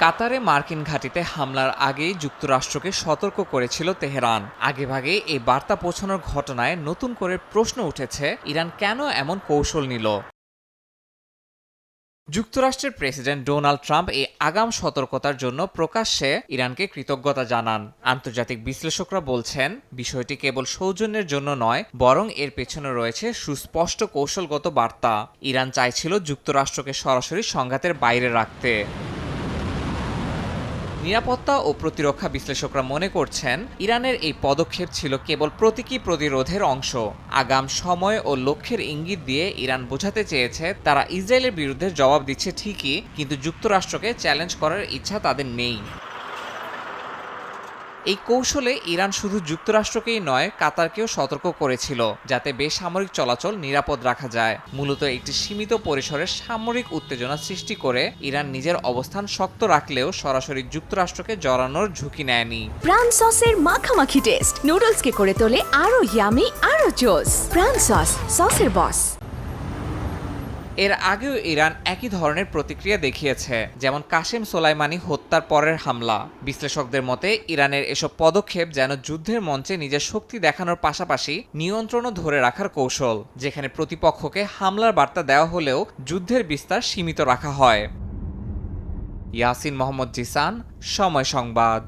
কাতারে মার্কিন ঘাঁটিতে হামলার আগেই যুক্তরাষ্ট্রকে সতর্ক করেছিল তেহরান। আগেভাগে এই বার্তা পৌঁছানোর ঘটনায় নতুন করে প্রশ্ন উঠেছে, ইরান কেন এমন কৌশল নিল? যুক্তরাষ্ট্রের প্রেসিডেন্ট ডোনাল্ড ট্রাম্প এই আগাম সতর্কতার জন্য প্রকাশ্যে ইরানকে কৃতজ্ঞতা জানান। আন্তর্জাতিক বিশ্লেষকরা বলছেন, বিষয়টি কেবল সৌজন্যের জন্য নয়, বরং এর পেছনে রয়েছে সুস্পষ্ট কৌশলগত বার্তা। ইরান চাইছিল যুক্তরাষ্ট্রকে সরাসরি সংঘাতের বাইরে রাখতে। নিরাপত্তা ও প্রতিরক্ষা বিশ্লেষকরা মনে করছেন, ইরানের এই পদক্ষেপ ছিল কেবল প্রতীকী প্রতিরোধের অংশ। আগাম সময় ও লক্ষ্যের ইঙ্গিত দিয়ে ইরান বোঝাতে চেয়েছে, তারা ইসরায়েলের বিরুদ্ধে জবাব দিচ্ছে ঠিকই, কিন্তু যুক্তরাষ্ট্রকে চ্যালেঞ্জ করার ইচ্ছা তাদের নেই। এই কৌশলে ইরান শুধু যুক্তরাষ্ট্রকেই নয়, কাতারকেও সতর্ক করেছিল, যাতে বেসামরিক চলাচল নিরাপদ রাখা যায়। মূলত একটি সীমিত পরিসরের সামরিক উত্তেজনা সৃষ্টি করে ইরান নিজের অবস্থান শক্ত রাখলেও সরাসরি যুক্তরাষ্ট্রকে জড়ানোর ঝুঁকি নেয়নি। প্রাণ সসের মাখামাখি টেস্ট নুডলসকে করে তোলে আরও ইয়ামি আরও জোস প্রাণ সস সসের বস এর আগেও ইরান একই ধরনের প্রতিক্রিয়া দেখিয়েছে, যেমন কাশেম সোলাইমানি হত্যার পরের হামলা। বিশ্লেষকদের মতে, ইরানের এসব পদক্ষেপ যেন যুদ্ধের মঞ্চে নিজের শক্তি দেখানোর পাশাপাশি নিয়ন্ত্রণও ধরে রাখার কৌশল, যেখানে প্রতিপক্ষকে হামলার বার্তা দেওয়া হলেও যুদ্ধের বিস্তার সীমিত রাখা হয়। ইয়াসিন মোহাম্মদ জিসান, সময় সংবাদ।